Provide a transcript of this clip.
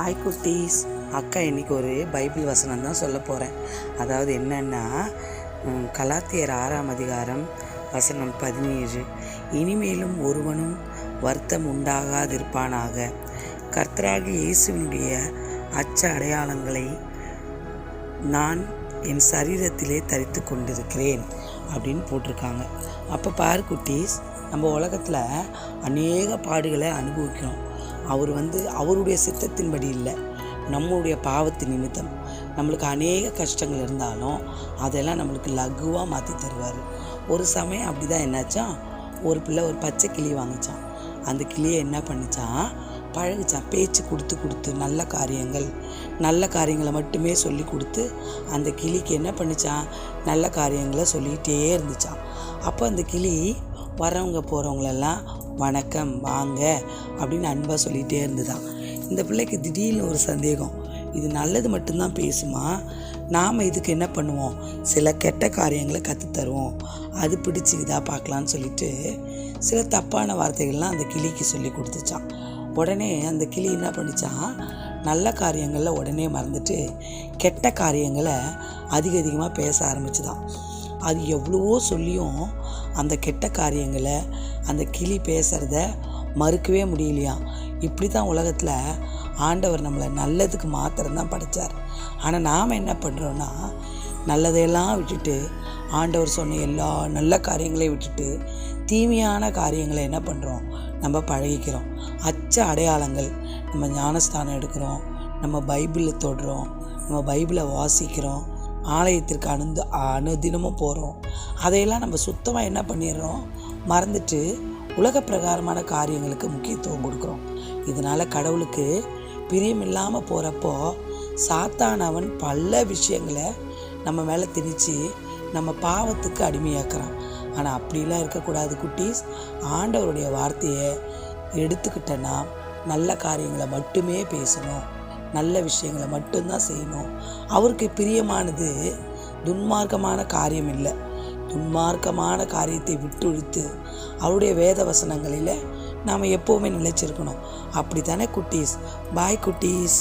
Hi குட்டீஸ் அக்கா இன்னைக்கு ஒரு பைபிள் வசனம் தான் சொல்ல போகிறேன் அதாவது என்னன்னா கலாத்தியர் ஆறாம் அதிகாரம் வசனம் பதினேழு. இனிமேலும் ஒருவனும் வருத்தம் உண்டாகாதிருப்பானாக. கர்த்தராகிய இயேசுவினுடைய அச்ச அடையாளங்களை நான் என் சரீரத்திலே தரித்து கொண்டிருக்கிறேன் அப்படின்னு போட்டிருக்காங்க. அப்போ பார் குட்டீஸ் நம்ம உலகத்தில் அநேக பாடுகளை அனுபவிக்கிறோம். அவர் வந்து அவருடைய சித்தத்தின்படி இல்லை நம்மளுடைய பாவத்து நிமித்தம். நம்மளுக்கு அநேக கஷ்டங்கள் இருந்தாலும் அதெல்லாம் நம்மளுக்கு லகுவாக மாற்றி தருவார். ஒரு சமயம் அப்படி தான் என்னாச்சான் ஒரு பிள்ளை ஒரு பச்சை கிளி வாங்கிச்சான் அந்த கிளியை என்ன பண்ணிச்சான் பழகுச்சான் பேச்சு கொடுத்து கொடுத்து நல்ல காரியங்கள் நல்ல காரியங்களை மட்டுமே சொல்லி கொடுத்து அந்த கிளிக்கு என்ன பண்ணிச்சான் நல்ல காரியங்களை சொல்லிகிட்டே இருந்துச்சான் அப்போ அந்த கிளி வரவங்க போகிறவங்களெல்லாம் வணக்கம் வாங்க அப்படின்னு அன்பாக சொல்லிகிட்டே இருந்துதான். இந்த பிள்ளைக்கு திடீர்னு ஒரு சந்தேகம். இது நல்லது மட்டும்தான் பேசுமா? நாம் இதுக்கு என்ன பண்ணுவோம்? சில கெட்ட காரியங்களை கற்றுத் தருவோம் அது பிடிச்சிக்குதா பார்க்கலான்னு சொல்லிட்டு சில தப்பான வார்த்தைகள்லாம் அந்த கிளிக்கு சொல்லி கொடுத்துச்சான் உடனே அந்த கிளி என்ன பண்ணிச்சான் நல்ல காரியங்களில் உடனே மறந்துட்டு கெட்ட காரியங்களை அதிக அதிகமாக பேச ஆரம்பிச்சுதான். அது எவ்வளவோ சொல்லியும் அந்த கெட்ட காரியங்களை அந்த கிளி பேசுகிறத மறுக்கவே முடியலையா? இப்படி தான் உலகத்தில் ஆண்டவர் நம்மளை நல்லதுக்கு மாத்திரம்தான் படைச்சார். ஆனால் நாம் என்ன பண்ணுறோன்னா நல்லதையெல்லாம் விட்டுட்டு ஆண்டவர் சொன்ன எல்லா நல்ல காரியங்களையும் விட்டுட்டு தீமையான காரியங்களை என்ன பண்ணுறோம் நம்ம பழகிக்கிறோம். அச்ச அடையாளங்கள். நம்ம ஞானஸ்தானம் எடுக்கிறோம். நம்ம பைபிளை தொடுறோம். நம்ம பைபிளை வாசிக்கிறோம். ஆலயத்திற்கு அணுந்து அனுதினமும் போகிறோம் அதையெல்லாம் நம்ம சுத்தமாக என்ன பண்ணிடுறோம்? மறந்துட்டு உலக பிரகாரமான காரியங்களுக்கு முக்கியத்துவம் கொடுக்குறோம். இதனால் கடவுளுக்கு பிரியமில்லாமல் போகிறப்போ சாத்தானவன் பல விஷயங்களை நம்ம மேலே திணித்து நம்ம பாவத்துக்கு அடிமையாக்குறான். ஆனால் அப்படிலாம் இருக்கக்கூடாது குட்டீஸ். ஆண்டவருடைய வார்த்தையை எடுத்துக்கிட்டேன்னா நல்ல காரியங்களை மட்டுமே பேசணும். நல்ல விஷயங்களை மட்டும்தான் செய்யணும். அவருக்கு பிரியமானது துன்மார்க்கமான காரியம் இல்லை. துன்மார்க்கமான காரியத்தை விட்டுழுத்து அவருடைய வேத வசனங்களில் நாம் எப்போவுமே நிலைச்சிருக்கணும். அப்படி தானே குட்டீஸ்? பாய் குட்டீஸ்.